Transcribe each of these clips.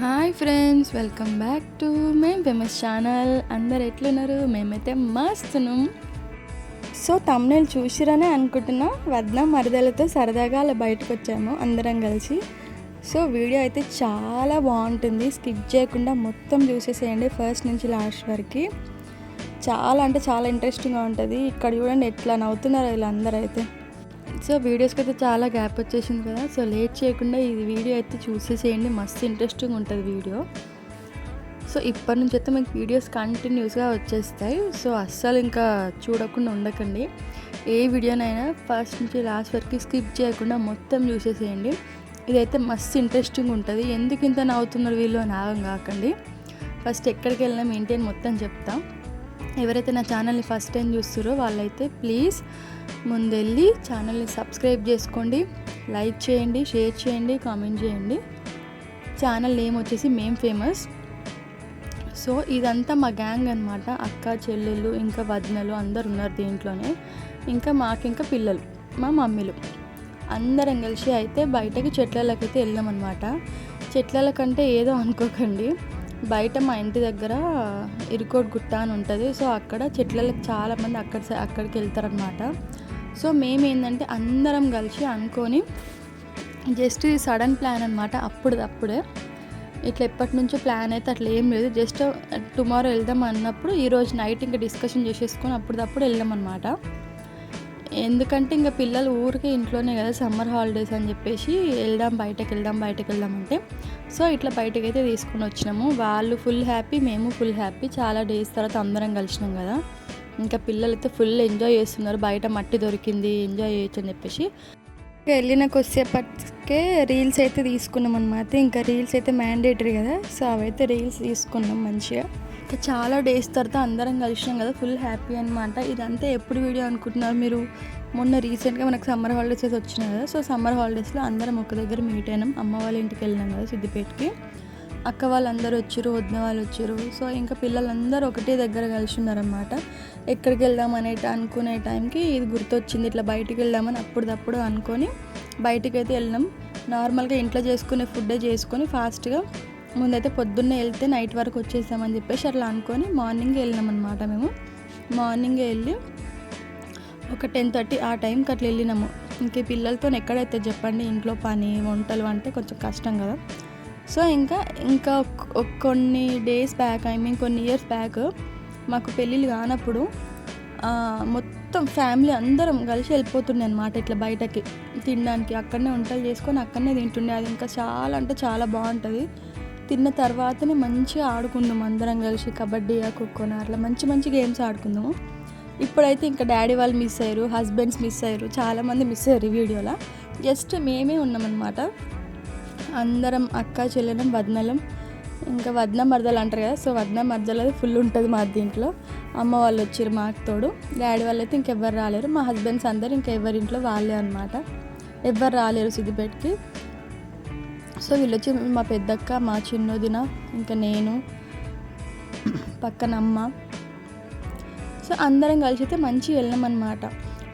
Hi friends welcome back to మేం famous channel. అందరు ఎట్లున్నారు? మేమైతే మస్తున్నాం. సో తమ్నేల్ చూసిరనే అనుకుంటున్నా. వద్న మరదలతో సరదాగా అలా బయటకు వచ్చాము అందరం కలిసి. సో వీడియో అయితే చాలా బాగుంటుంది. స్కిప్ చేయకుండా మొత్తం చూసేసేయండి ఫస్ట్ నుంచి లాస్ట్ వరకు. చాలా అంటే చాలా ఇంట్రెస్టింగ్గా ఉంటుంది. ఇక్కడ చూడండి ఎట్లా నవ్వుతున్నారు వీళ్ళందరూ అయితే. సో వీడియోస్కి అయితే చాలా గ్యాప్ వచ్చేసింది కదా. సో లేట్ చేయకుండా ఈ వీడియో అయితే చూసేసేయండి. మస్తు ఇంట్రెస్టింగ్ ఉంటుంది వీడియో. సో ఇప్పటి నుంచి అయితే మీకు వీడియోస్ కంటిన్యూస్గా వచ్చేస్తాయి. సో అస్సలు ఇంకా చూడకుండా ఉండకండి. ఏ వీడియోనైనా ఫస్ట్ నుంచి లాస్ట్ వరకు స్కిప్ చేయకుండా మొత్తం చూసేసేయండి. ఇదైతే మస్తు ఇంట్రెస్టింగ్ ఉంటుంది. ఎందుకు ఇంత నవ్వుతున్నారు వీళ్ళు? అని ఆగం కాకండి. ఫస్ట్ ఎక్కడికి వెళ్ళినాం ఏంటి అని మొత్తం చెప్తాం. ఎవరైతే నా ఛానల్ని ఫస్ట్ టైం చూస్తారో వాళ్ళైతే ప్లీజ్ ముందెళ్ళి ఛానల్ని సబ్స్క్రైబ్ చేసుకోండి లైక్ చేయండి షేర్ చేయండి కామెంట్ చేయండి. ఛానల్ నేమ్ వచ్చేసి మేం ఫేమస్. సో ఇదంతా మా గ్యాంగ్ అనమాట అక్క చెల్లెళ్ళు ఇంకా వదినలు అందరు ఉన్నారు దీంట్లోనే. ఇంకా మాకు ఇంకా పిల్లలు మా మమ్మీలు. అందరం కలిసి అయితే బయటకి చెట్లకైతే వెళ్ళామన్నమాట. చెట్ల కంటే ఏదో అనుకోకండి. బయట మా ఇంటి దగ్గర ఇరుకోట్ గుట్ట అని ఉంటుంది. సో అక్కడ చెట్లకు చాలామంది అక్కడ సై- అక్కడికి వెళ్తారనమాట సో మేము ఏంటంటే అందరం కలిసి అనుకొని జస్ట్ ఇది సడన్ ప్లాన్ అనమాట అప్పుడు అప్పుడే. ఇట్లా ఎప్పటి నుంచో ప్లాన్ అయితే అట్లా ఏం లేదు. జస్ట్ టుమారో వెళ్దాం అన్నప్పుడు ఈరోజు నైట్ ఇంకా డిస్కషన్ చేసేసుకొని అప్పుడప్పుడు వెళ్దాం అనమాట ఎందుకంటే ఇంకా పిల్లలు ఊరికే ఇంట్లోనే కదా సమ్మర్ హాలిడేస్ అని చెప్పేసి వెళ్దాం బయటకు వెళ్దాం బయటకు వెళ్దాం అంటే. సో ఇట్లా బయటకు అయితే తీసుకొని వచ్చినాము. వాళ్ళు ఫుల్ హ్యాపీ మేము ఫుల్ హ్యాపీ. చాలా డేస్ తర్వాత అందరం కలిసినాం కదా. ఇంకా పిల్లలు అయితే ఫుల్ ఎంజాయ్ చేస్తున్నారు. బయట మట్టి దొరికింది ఎంజాయ్ చేయొచ్చు అని చెప్పేసి. ఇంకా వెళ్ళిన కొద్దిసేపటికే రీల్స్ అయితే తీసుకున్నాం అనమాట ఇంకా రీల్స్ అయితే మ్యాండేటరీ కదా. సో అవైతే రీల్స్ తీసుకున్నాం మంచిగా. ఇంకా చాలా డేస్ తర్వాత అందరం కలిసినాం కదా ఫుల్ హ్యాపీ అనమాట ఇదంతా ఎప్పుడు వీడియో అనుకుంటున్నారు మీరు? మొన్న రీసెంట్గా మనకు సమ్మర్ హాలిడేస్ అయితే వచ్చినాయి కదా సో సమ్మర్ హాలిడేస్లో అందరం ఒక దగ్గర మీట్ అయినాం. అమ్మ వాళ్ళ ఇంటికి వెళ్ళినాం కదా సిద్దిపేటకి. అక్క వాళ్ళందరూ వచ్చారు వదిన వాళ్ళు వచ్చారు. సో ఇంకా పిల్లలందరూ ఒకటే దగ్గర కలిసి ఉన్నారనమాట ఎక్కడికి వెళ్దాం అనే అనుకునే టైంకి ఇది గుర్తొచ్చింది. ఇట్లా బయటికి వెళ్దామని అప్పుడప్పుడు అనుకొని బయటికి అయితే వెళ్ళినాం. నార్మల్గా ఇంట్లో చేసుకునే ఫుడ్డే చేసుకొని ఫాస్ట్గా ముందైతే పొద్దున్నే వెళ్తే నైట్ వరకు వచ్చేసామని చెప్పేసి అట్లా అనుకొని మార్నింగ్ వెళ్ళినాం అనమాట మేము. మార్నింగే వెళ్ళి ఒక టెన్ థర్టీ ఆ టైంకి అట్లా వెళ్ళినాము. ఇంక పిల్లలతో ఎక్కడైతే చెప్పండి ఇంట్లో పని వంటలు అంటే కొంచెం కష్టం కదా. సో ఇంకా ఇంకా కొన్ని డేస్ బ్యాక్ ఐ మీన్ కొన్ని ఇయర్స్ బ్యాక్ మాకు పెళ్ళిళ్ళు కానప్పుడు మొత్తం ఫ్యామిలీ అందరం కలిసి వెళ్ళిపోతుండే అనమాట ఇట్లా బయటకి. తినడానికి అక్కడనే వంటలు చేసుకొని అక్కడనే తింటుండే. అది ఇంకా చాలా అంటే చాలా బాగుంటుంది. తిన్న తర్వాతనే మంచిగా ఆడుకుందాం అందరం కలిసి. కబడ్డీ ఖోఖోనా అట్లా మంచి మంచి గేమ్స్ ఆడుకుందాము. ఇప్పుడైతే ఇంకా డాడీ వాళ్ళు మిస్ అయ్యారు హస్బెండ్స్ మిస్ అయ్యారు చాలామంది మిస్ అయ్యారు వీడియోలో. జస్ట్ మేమే ఉన్నామన్నమాట. అందరం అక్క చెల్లెలం వదనలం ఇంకా వదన మరదలు అంటారు కదా సో వదన మరదలు అది ఫుల్ ఉంటుంది మా దీంట్లో. అమ్మ వాళ్ళు వచ్చారు మాకు తోడు. డాడీ వాళ్ళు అయితే ఇంకెవ్వరు రాలేరు. మా హస్బెండ్స్ అందరు ఇంకా ఎవరింట్లో వాళ్ళే అనమాట ఎవ్వరు రాలేరు సిద్దిపేటకి. సో వీళ్ళు వచ్చి మా పెద్దక్క మా చిన్నదిన ఇంకా నేను పక్కన అమ్మ సో అందరం కలిసి అయితే మంచిగా వెళ్ళాం అనమాట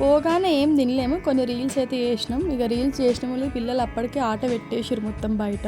పోగానే ఏం తినలేము. కొన్ని రీల్స్ అయితే చేసినాం. ఇక రీల్స్ చేసిన వాళ్ళు పిల్లలు అప్పటికే ఆట పెట్టేసారు మొత్తం బయట.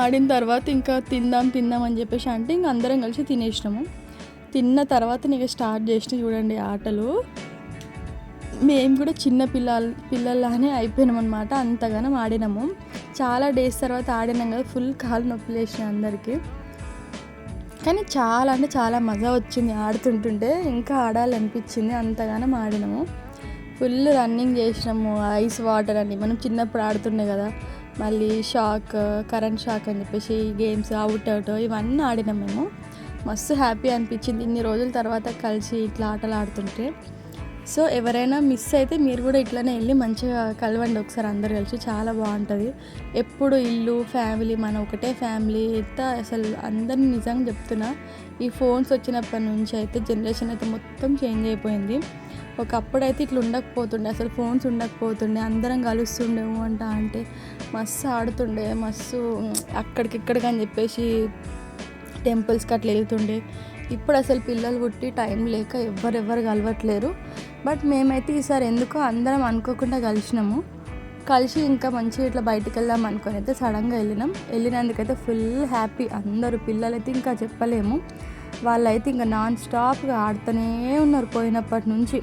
ఆడిన తర్వాత ఇంకా తిందాం తిందాం అని చెప్పేసి అంటే ఇంక అందరం కలిసి తినేసినాము. తిన్న తర్వాత నీకు స్టార్ట్ చేసిన చూడండి ఆటలు. మేము కూడా చిన్న పిల్లలు పిల్లల్లానే అయిపోయినాం అనమాట అంతగానం ఆడినాము. చాలా డేస్ తర్వాత ఆడినాం కదా ఫుల్ కాలు నొప్పి లేచినాయి అందరికీ. కానీ చాలా అంటే చాలా మజా వచ్చింది. ఆడుతుంటుంటే ఇంకా ఆడాలనిపించింది. అంతగానం ఆడినాము. ఫుల్ రన్నింగ్ చేసినాము. ఐస్ వాటర్ అని మనం చిన్నప్పుడు ఆడుతుండే కదా. మళ్ళీ షాక్ కరెంట్ షాక్ అని చెప్పేసి గేమ్స్ అవుట్ అవుట్ ఇవన్నీ ఆడినాం మేము. మస్తు హ్యాపీ అనిపించింది. ఇన్ని రోజుల తర్వాత కలిసి ఇట్లా ఆటలు ఆడుతుంటే. సో ఎవరైనా మిస్ అయితే మీరు కూడా ఇట్లానే వెళ్ళి మంచిగా కలవండి ఒకసారి అందరు కలిసి. చాలా బాగుంటుంది. ఎప్పుడు ఇల్లు ఫ్యామిలీ మన ఒకటే ఫ్యామిలీ ఎంత అసలు అందరిని నిజంగా చెప్తున్నా. ఈ ఫోన్స్ వచ్చినప్పటి నుంచి అయితే జనరేషన్ అయితే మొత్తం చేంజ్ అయిపోయింది. ఒకప్పుడు అయితే ఇట్లా ఉండకపోతుండే అసలు ఫోన్స్ ఉండకపోతుండే అందరం కలుస్తుండేము అంట అంటే మస్తు ఆడుతుండే మస్తు అక్కడికిక్కడికి అని చెప్పేసి టెంపుల్స్కి అట్లా వెళ్తుండే. ఇప్పుడు అసలు పిల్లలు పుట్టి టైం లేక ఎవరెవరు కలవట్లేరు. బట్ మేమైతే ఈసారి ఎందుకో అందరం అనుకోకుండా కలిసినాము. కలిసి ఇంకా మంచిగా ఇట్లా బయటికి వెళ్దాం అనుకొని అయితే సడన్గా వెళ్ళినాం. వెళ్ళినందుకైతే ఫుల్ హ్యాపీ. అందరూ పిల్లలైతే ఇంకా చెప్పలేము. వాళ్ళైతే ఇంకా నాన్ స్టాప్గా ఆడుతూనే ఉన్నారు పోయినప్పటి నుంచి.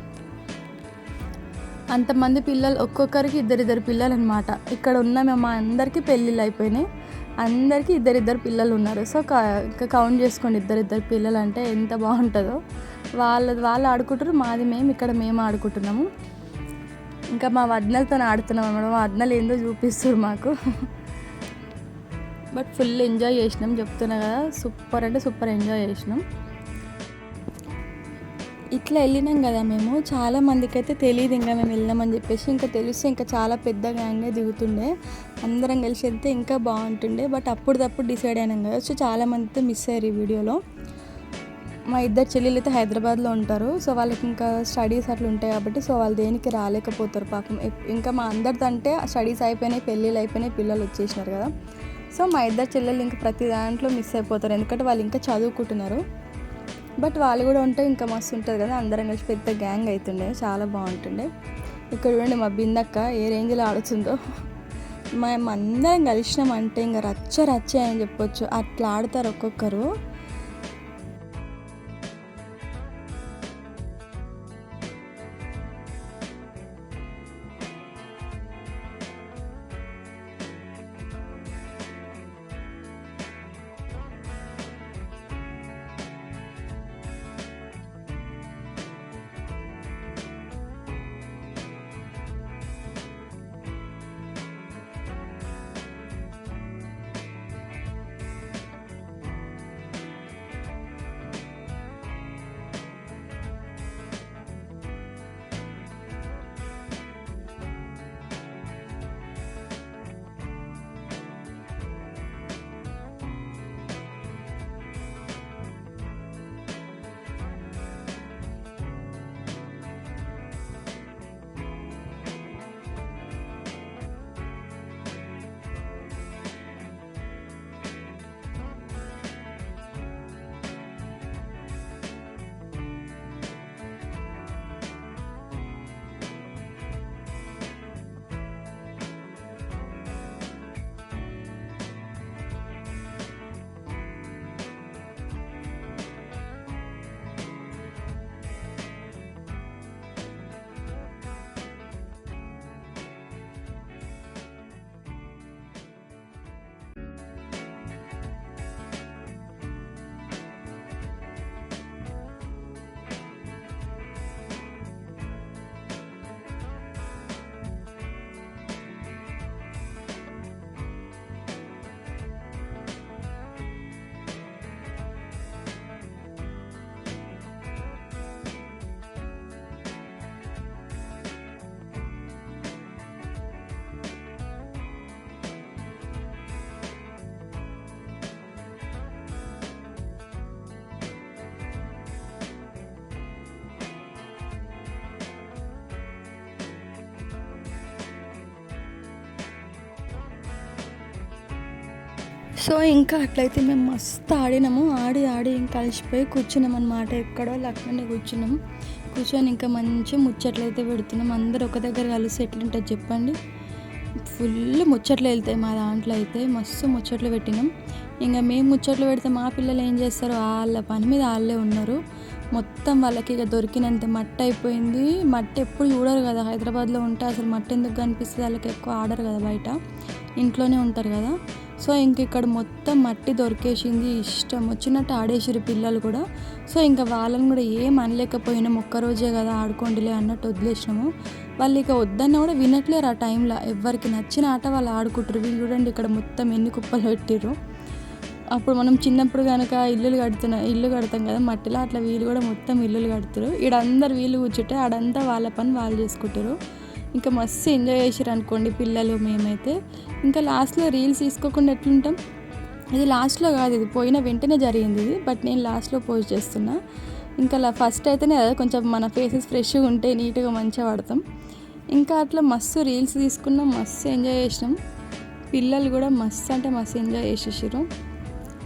అంతమంది పిల్లలు ఒక్కొక్కరికి ఇద్దరిద్దరు పిల్లలు అనమాట ఇక్కడ ఉన్న మేము అందరికీ పెళ్ళిళ్ళు అయిపోయినాయి. అందరికీ ఇద్దరిద్దరు పిల్లలు ఉన్నారు. సో ఇంకా కౌంట్ చేసుకోండి ఇద్దరిద్దరు పిల్లలు అంటే ఎంత బాగుంటుందో. వాళ్ళ వాళ్ళు ఆడుకుంటారు మాది మేము ఇక్కడ మేము ఆడుకుంటున్నాము. ఇంకా మా వదినలతో ఆడుతున్నాం అనమాట మా వదినలు ఏందో చూపిస్తారు మాకు. బట్ ఫుల్ ఎంజాయ్ చేసినాం చెప్తున్నా కదా. సూపర్ అంటే సూపర్ ఎంజాయ్ చేసినాం. ఇట్లా వెళ్ళినాం కదా మేము. చాలా మందికి అయితే తెలియదు ఇంకా మేము వెళ్ళామని చెప్పేసి. ఇంకా తెలిస్తే ఇంకా చాలా పెద్ద గ్యాంగే దిగుతుండే. అందరం కలిసి వెళ్తే ఇంకా బాగుంటుండే. బట్ అప్పుడు తప్పుడు డిసైడ్ అయినాం కదా. సో చాలామందితో మిస్ అయ్యారు ఈ వీడియోలో మా ఇద్దరు చెల్లెలు అయితే హైదరాబాద్లో ఉంటారు. సో వాళ్ళకి ఇంకా స్టడీస్ అట్లా ఉంటాయి కాబట్టి సో వాళ్ళు దేనికి రాలేకపోతారు పాపం. ఇంకా మా అందరిదంటే స్టడీస్ అయిపోయినాయి పెళ్ళిళ్ళు అయిపోయినాయి పిల్లలు వచ్చేసినారు కదా. సో మా ఇద్దరు చెల్లెలు ఇంకా ప్రతి దాంట్లో మిస్ అయిపోతారు. ఎందుకంటే వాళ్ళు ఇంకా చదువుకుంటున్నారు. బట్ వాళ్ళు కూడా ఉంటే ఇంకా మస్తు ఉంటుంది కదా. అందరం కలిసి పెద్ద గ్యాంగ్ అవుతుండే చాలా బాగుంటుండే. ఇక్కడ చూడండి మా బిందక్క ఏ రేంజ్లో ఆడుతుందో. మేము అందరం కలిసినామంటే ఇంకా రచ్చ రచ్చ అని చెప్పొచ్చు. అట్లా ఆడతారు ఒక్కొక్కరు. సో ఇంకా అట్లయితే మేము మస్తు ఆడినాము. ఆడి ఆడి ఇంకా కలిసిపోయి కూర్చున్నాం అనమాట ఎక్కడో అక్కడనే కూర్చున్నాం. కూర్చొని ఇంకా మంచి ముచ్చట్లయితే పెడుతున్నాం. అందరు ఒక దగ్గర కలిసి ఎట్లుంటుంది చెప్పండి. ఫుల్ ముచ్చట్లు వెళ్తాయి మా దాంట్లో అయితే. మస్తు ముచ్చట్లు పెట్టినాం. ఇంకా మేము ముచ్చట్లు పెడితే మా పిల్లలు ఏం చేస్తారు? వాళ్ళ పని మీద వాళ్ళే ఉన్నారు. మొత్తం వాళ్ళకి ఇక దొరికినంత మట్టి అయిపోయింది. మట్టి ఎప్పుడు చూడరు కదా. హైదరాబాద్లో ఉంటే అసలు మట్టి ఎందుకు కనిపిస్తుంది? వాళ్ళకి ఎక్కువ ఆడరు కదా బయట. ఇంట్లోనే ఉంటారు కదా. సో ఇంక ఇక్కడ మొత్తం మట్టి దొరికేసింది. ఇష్టం వచ్చినట్టు ఆడేసారు పిల్లలు కూడా. సో ఇంకా వాళ్ళని కూడా ఏం అనలేకపోయినాం. ఒక్కరోజే కదా ఆడుకోండిలే అన్నట్టు వదిలేసినాము. వాళ్ళు ఇక వద్దన్న కూడా వినట్లేరు ఆ టైంలో. ఎవరికి నచ్చిన ఆట వాళ్ళు ఆడుకుంటారు. వీళ్ళు చూడండి ఇక్కడ మొత్తం ఎన్ని కుప్పలు పెట్టిర్రు. అప్పుడు మనం చిన్నప్పుడు కనుక ఇల్లులు కడుతున్న ఇల్లు కడతాం కదా మట్టిలో అట్లా వీళ్ళు కూడా మొత్తం ఇల్లులు కడుతారు. ఈడ అందరు వీళ్ళు కూర్చుంటే ఆడంతా వాళ్ళ పని వాళ్ళు చేసుకుంటారు. ఇంకా మస్తు ఎంజాయ్ చేసారు అనుకోండి పిల్లలు మేమైతే. ఇంకా లాస్ట్లో రీల్స్ తీసుకోకుండా ఎట్లుంటాం? ఇది లాస్ట్లో కాదు ఇది పోయిన వెంటనే జరిగింది ఇది బట్ నేను లాస్ట్లో పోస్ట్ చేస్తున్నా. ఇంకా అలా ఫస్ట్ అయితేనే కదా కొంచెం మన ఫేసెస్ ఫ్రెష్గా ఉంటే నీట్గా మంచిగా పడతాం. ఇంకా అట్లా మస్తు రీల్స్ తీసుకున్నాం మస్తు ఎంజాయ్ చేసినాం. పిల్లలు కూడా మస్తు అంటే మస్తు ఎంజాయ్ చేసేసారు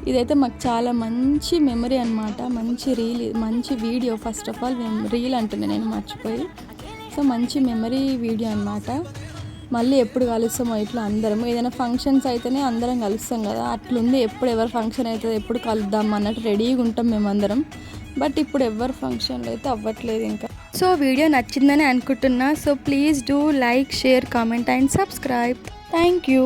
ఇదైతే మాకు చాలా మంచి మెమరీ అనమాట మంచి రీల్ మంచి video first of all reel అంటున్నాను నేను మర్చిపోయి. సో మంచి మెమరీ వీడియో అనమాట మళ్ళీ ఎప్పుడు కలుస్తామో ఇట్లా అందరం ఏదైనా ఫంక్షన్స్ అయితేనే అందరం కలుస్తాం కదా. అట్లుంది. ఎప్పుడు ఎవరు ఫంక్షన్ అవుతుంది ఎప్పుడు కలుద్దాం అన్నట్టు రెడీగా ఉంటాం మేమందరం బట్ ఇప్పుడు ఎవరు ఫంక్షన్లు అయితే అవ్వట్లేదు ఇంకా. సో వీడియో నచ్చిందని అనుకుంటున్నా. So please do like share comment and subscribe thank you